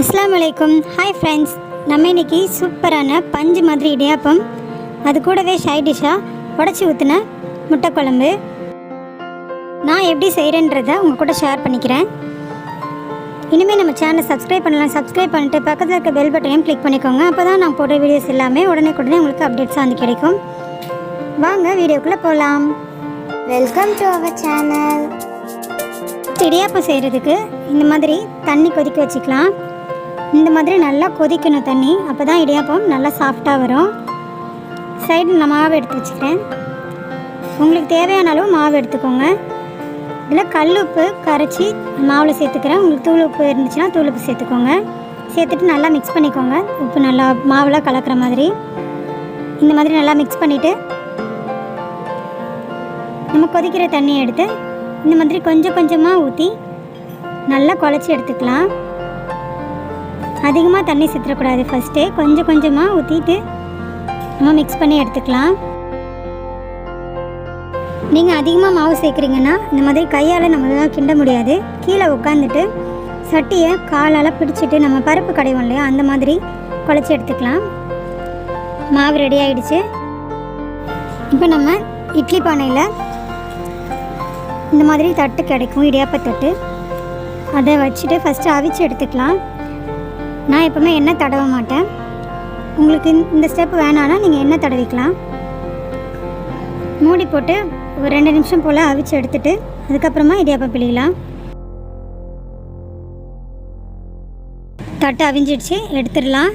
அஸ்ஸலாமு அலைக்கும். Hi friends நம்ம இன்னைக்கு சூப்பரான பஞ்சு மாதிரி இடியாப்பம். அது கூடவே சைட் டிஷ்ஷாக உடச்சி ஊற்றின முட்டை குழம்பு. நான் எப்படி செய்கிறேன்றதை உங்கள் கூட ஷேர் பண்ணிக்கிறேன். இனிமேல் நம்ம சேனலை சப்ஸ்கிரைப் பண்ணலாம். சப்ஸ்கிரைப் பண்ணிட்டு பக்கத்தில் இருக்க பெல் பட்டனையும் கிளிக் பண்ணிக்கோங்க. அப்போ தான் நான் போடுற வீடியோஸ் எல்லாமே உடனே உடனே உங்களுக்கு அப்டேட்ஸாக வந்து கிடைக்கும். வாங்க வீடியோக்குள்ளே போகலாம் welcome to our channel idiyappam செய்கிறதுக்கு இந்த மாதிரி தண்ணி கொதிக்க வச்சுக்கலாம். இந்த மாதிரி நல்லா கொதிக்கணும் தண்ணி. அப்போ தான் இடியாப்பம் நல்லா சாஃப்டாக வரும். சைடு நான் மாவு எடுத்து வச்சுக்கிறேன். உங்களுக்கு தேவையான அளவு மாவு எடுத்துக்கோங்க. இதில் கல் உப்பு கரைச்சி மாவில் சேர்த்துக்கிறேன். உங்களுக்கு தூள் உப்பு இருந்துச்சுன்னா தூள் உப்பு சேர்த்துக்கோங்க. சேர்த்துட்டு நல்லா மிக்ஸ் பண்ணிக்கோங்க. உப்பு நல்லா மாவில் கலக்கிற மாதிரி. இந்த மாதிரி நல்லா மிக்ஸ் பண்ணிவிட்டு நம்ம கொதிக்கிற தண்ணியை எடுத்து இந்த மாதிரி கொஞ்சம் கொஞ்சமாக ஊற்றி நல்லா குழச்சி எடுத்துக்கலாம். அதிகமாக தண்ணி சித்தரக்கூடாது. ஃபஸ்ட்டே கொஞ்சம் கொஞ்சமாக ஊற்றிட்டு நம்ம மிக்ஸ் பண்ணி எடுத்துக்கலாம். நீங்கள் அதிகமாக மாவு சேர்க்குறீங்கன்னா இந்த மாதிரி கையால் நம்மளால் கிண்ட முடியாது. கீழே உட்காந்துட்டு சட்டியை காலால் பிடிச்சிட்டு நம்ம பருப்பு கடைவோம் இல்லையா அந்த மாதிரி குழச்சி எடுத்துக்கலாம். மாவு ரெடி ஆகிடுச்சு இப்போ நம்ம இட்லி பானையில் இந்த மாதிரி தட்டு கிடைக்கும் இடியாப்ப தட்டு. அதை வச்சுட்டு ஃபஸ்ட்டு அவிச்சு எடுத்துக்கலாம். நான் எப்போவுமே எண்ணெய் தடவ மாட்டேன். உங்களுக்கு இந்த- இந்த ஸ்டெப் வேணான்னா நீங்கள் எண்ணெய் தடவிக்கலாம். மூடி போட்டு ஒரு ரெண்டு நிமிஷம் போல் அவிச்சு எடுத்துட்டு அதுக்கப்புறமா இடியாப்பம் பிழியலாம். தட்டு அவிஞ்சிடுச்சு எடுத்துடலாம்.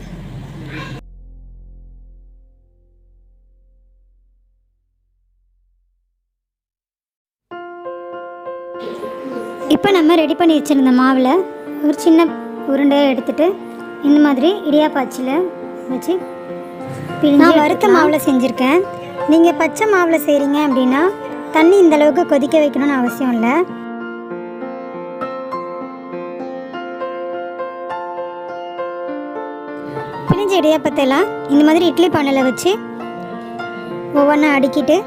இப்போ நம்ம ரெடி பண்ணி வச்சுருந்த மாவில் ஒரு சின்ன உருண்டையை எடுத்துட்டு இந்த மாதிரி இடியாப்பாச்சில் வச்சு நான் வறுத்த மாவில் செஞ்சுருக்கேன். நீங்கள் பச்சை மாவில் செய்கிறீங்க அப்படின்னா தண்ணி இந்த அளவுக்கு கொதிக்க வைக்கணும்னு அவசியம் இல்லை. பிழிஞ்ச இடியாப்பத்தை எல்லாம் இந்த மாதிரி இட்லி பானையில் வச்சு ஒவ்வொன்றா அடுக்கிட்டு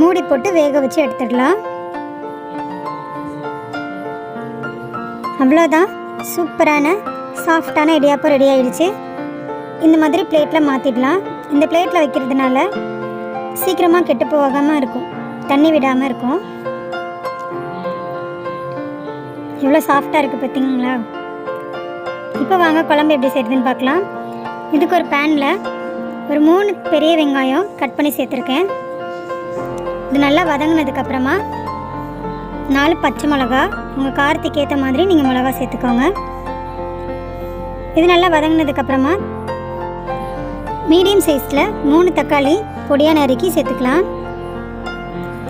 மூடி போட்டு வேக வச்சு எடுத்துடலாம். அவ்வளோதான் சூப்பரான சாஃப்டான இடியாப்பம் ரெடி ஆயிடுச்சு. இந்த மாதிரி பிளேட்டில் மாற்றிடலாம் இந்த பிளேட்டில் வைக்கிறதுனால சீக்கிரமாக கெட்டு போகாமல் இருக்கும். தண்ணி விடாமல் இருக்கும். எவ்வளோ சாஃப்டாக இருக்குது பார்த்தீங்களா இப்போ வாங்க குழம்பு எப்படி செய்யுதுன்னு பார்க்கலாம். இதுக்கு ஒரு பேனில் ஒரு மூணு பெரிய வெங்காயம் கட் பண்ணி சேர்த்துருக்கேன். இது நல்லா வதங்கினதுக்கப்புறமா நாலு பச்சை மிளகா உங்கள் காரத்துக்கு ஏற்ற மாதிரி நீங்கள் மிளகா சேர்த்துக்கோங்க. இது நல்லா வதங்கினதுக்கப்புறமா மீடியம் சைஸில் மூணு தக்காளி பொடியாக நறுக்கி சேர்த்துக்கலாம்.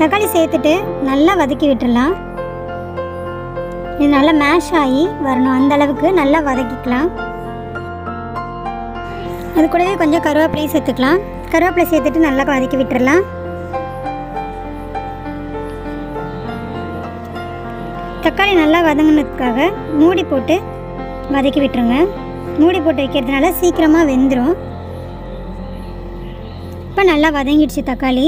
தக்காளி சேர்த்துட்டு நல்லா வதக்கி விட்டுறலாம். இது நல்லா மேஷ் ஆகி வரணும். அந்த அளவுக்கு நல்லா வதக்கிக்கலாம். அது கூடவே கொஞ்சம் கருவேப்பிலையும் சேர்த்துக்கலாம். கருவேப்பிலை சேர்த்துட்டு நல்லா வதக்கி விட்டுடலாம் தக்காளி நல்லா வதங்கினதுக்காக மூடி போட்டு வதக்கி விட்டுருங்க. மூடி போட்டு வைக்கிறதுனால சீக்கிரமாக வெந்துடும் இப்போ நல்லா வதங்கிடுச்சு தக்காளி.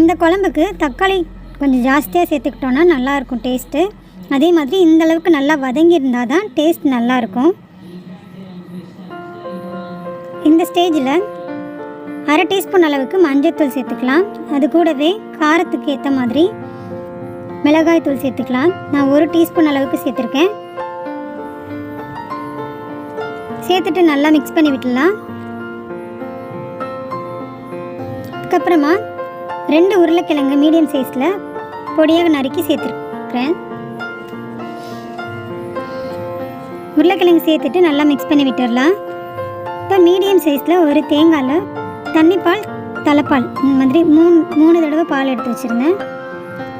இந்த குழம்புக்கு தக்காளி கொஞ்சம் ஜாஸ்தியாக சேர்த்துக்கிட்டோன்னா நல்லாயிருக்கும் டேஸ்ட்டு அதே மாதிரி இந்த அளவுக்கு நல்லா வதங்கியிருந்தால் தான் டேஸ்ட் நல்லாயிருக்கும் இந்த ஸ்டேஜில் அரை டீஸ்பூன் அளவுக்கு மஞ்சத்தூள் சேர்த்துக்கலாம். அது கூடவே காரத்துக்கு ஏற்ற மாதிரி மிளகாய் தூள் சேர்த்துக்கலாம். நான் ஒரு டீஸ்பூன் அளவுக்கு சேர்த்துருக்கேன். சேர்த்துட்டு நல்லா மிக்ஸ் பண்ணி விட்டுடலாம். அதுக்கப்புறமா ரெண்டு உருளைக்கிழங்கு மீடியம் சைஸில் பொடியாக நறுக்கி சேர்த்துருக்குறேன். உருளைக்கிழங்கு சேர்த்துட்டு நல்லா மிக்ஸ் பண்ணி விட்டுடலாம். இப்போ மீடியம் சைஸில் ஒரு தேங்காயில் தண்ணிப்பால் தலைப்பால் இந்த மாதிரி மூணு மூணு தடவை பால் எடுத்து வச்சுருந்தேன்.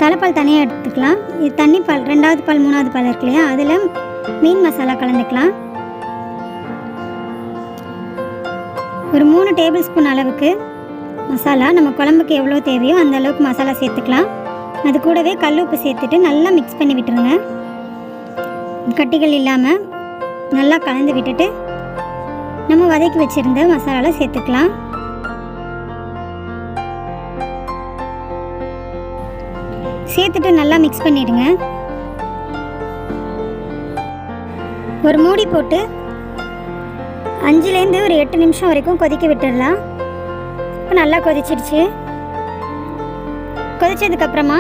தலைப்பால் தனியாக எடுத்துக்கலாம். இது தண்ணி பால் ரெண்டாவது பால் மூணாவது பால் இருக்கு இல்லையா? அதில் மீன் மசாலா கலந்துக்கலாம். ஒரு மூணு டேபிள் ஸ்பூன் அளவுக்கு மசாலா. நம்ம குழம்புக்கு எவ்வளோ தேவையோ அந்த அளவுக்கு மசாலா சேர்த்துக்கலாம். அது கூடவே கல் உப்பு சேர்த்துட்டு நல்லா மிக்ஸ் பண்ணி விட்டுருங்க. கட்டிகள் இல்லாமல் நல்லா கலந்து விட்டுட்டு நம்ம வதக்கி வச்சுருந்த மசாலாவில் சேர்த்துக்கலாம். சேர்த்துட்டு நல்லா மிக்ஸ் பண்ணிடுங்க. ஒரு மூடி போட்டு அஞ்சுலேருந்து ஒரு எட்டு நிமிஷம் வரைக்கும் கொதிக்க விட்டுடலாம். இப்போ நல்லா கொதிச்சிடுச்சு கொதிச்சதுக்கப்புறமா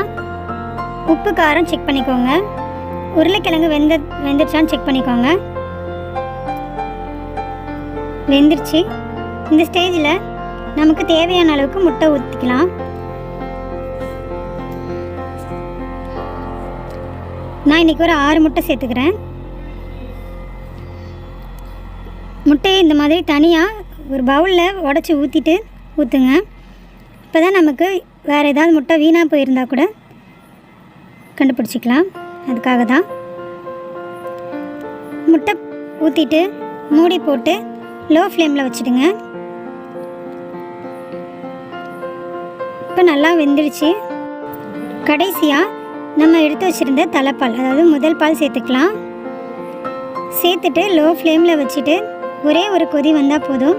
உப்பு காரம் செக் பண்ணிக்கோங்க. உருளைக்கிழங்கு வெந்த வெந்துருச்சான்னு செக் பண்ணிக்கோங்க. வெந்துருச்சு. இந்த ஸ்டேஜில் நமக்கு தேவையான அளவுக்கு முட்டை ஊற்றிக்கலாம் நான் இன்றைக்கி ஒரு ஆறு முட்டை சேர்த்துக்கிறேன். முட்டையை இந்த மாதிரி தனியாக ஒரு பவுலில் உடச்சி ஊற்றிட்டு ஊற்றுங்க இப்போ தான் நமக்கு வேறு ஏதாவது முட்டை வீணாக போயிருந்தால் கூட கண்டுபிடிச்சிக்கலாம். அதுக்காக தான் முட்டை ஊற்றிட்டு மூடி போட்டு லோ ஃப்ளேமில் வச்சுடுங்க. இப்போ நல்லா வெந்துடுச்சு கடைசியாக நம்ம எடுத்து வச்சுருந்த தலைப்பால் அதாவது முதல் பால் சேர்த்துக்கலாம். சேர்த்துட்டு லோ ஃப்ளேமில் வச்சுட்டு ஒரே ஒரு கொதி வந்தால் போதும்.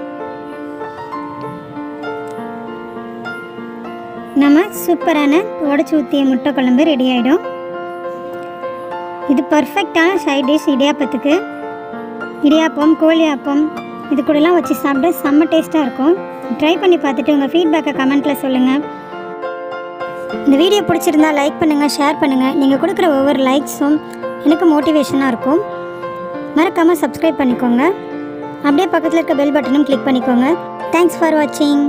நம்ம சூப்பரான உடச்சி ஊற்றிய முட்டை குழம்பு ரெடி ஆகிடும் இது பர்ஃபெக்டான சைட் டிஷ் இடியாப்பத்துக்கு. இடியாப்பம் கோழி ஆப்பம் இது கூடலாம் வச்சு சாப்பிட செம்ம டேஸ்ட்டாக இருக்கும். ட்ரை பண்ணி பார்த்துட்டு உங்கள் ஃபீட்பேக்கை கமெண்ட்டில் சொல்லுங்கள் இந்த வீடியோ பிடிச்சிருந்தா லைக் பண்ணுங்கள் ஷேர் பண்ணுங்கள் நீங்கள் கொடுக்குற ஒவ்வொரு லைக்ஸும் எனக்கு மோட்டிவேஷனாக இருக்கும். மறக்காமல் சப்ஸ்கிரைப் பண்ணிக்கோங்க. அப்படியே பக்கத்தில் இருக்க பெல் பட்டனும் கிளிக் பண்ணிக்கோங்க. தேங்க்ஸ் ஃபார் வாட்சிங்